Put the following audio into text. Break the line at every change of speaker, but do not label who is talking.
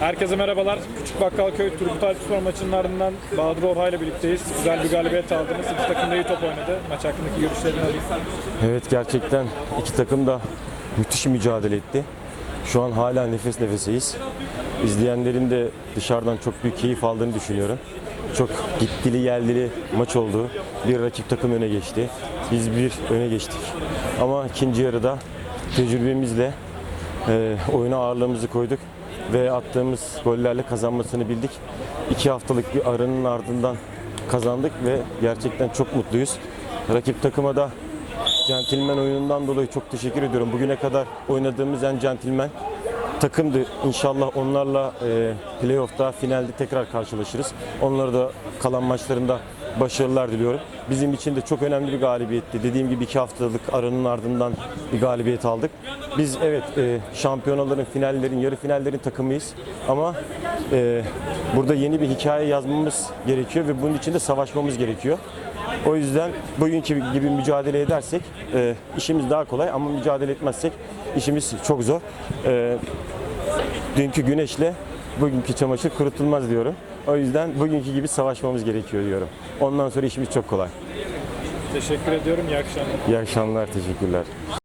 Herkese merhabalar. Küçük Bakkalköy Turgut Alp Spor maçının ardından Bahadır Orha ile birlikteyiz. Güzel bir galibiyet aldınız. İki takım da iyi top oynadı. Maç hakkındaki görüşlerini alayım.
Evet gerçekten iki takım da müthiş mücadele etti. Şu an hala nefes nefeseyiz. İzleyenlerin de dışarıdan çok büyük keyif aldığını düşünüyorum. Çok gittili geldili maç oldu. Bir rakip takım öne geçti. Biz bir öne geçtik. Ama ikinci yarıda tecrübemizle e, oyuna ağırlığımızı koyduk ve attığımız gollerle kazanmasını bildik. İki haftalık bir aranın ardından kazandık ve gerçekten çok mutluyuz. Rakip takıma da centilmen oyunundan dolayı çok teşekkür ediyorum. Bugüne kadar oynadığımız en centilmen takımdı. İnşallah onlarla e, playoff'ta, finalde tekrar karşılaşırız. Onlara da kalan maçlarında başarılar diliyorum. Bizim için de çok önemli bir galibiyetti. Dediğim gibi iki haftalık aranın ardından bir galibiyet aldık. Biz evet e, şampiyonaların, finallerin, yarı finallerin takımıyız. Ama e, burada yeni bir hikaye yazmamız gerekiyor ve bunun için de savaşmamız gerekiyor. O yüzden bugünkü gibi mücadele edersek e, işimiz daha kolay ama mücadele etmezsek işimiz çok zor. E, dünkü güneşle bugünkü çamaşır kurutulmaz diyorum. O yüzden bugünkü gibi savaşmamız gerekiyor diyorum. Ondan sonra işimiz çok kolay.
Teşekkür ediyorum. İyi akşamlar.
İyi akşamlar, teşekkürler.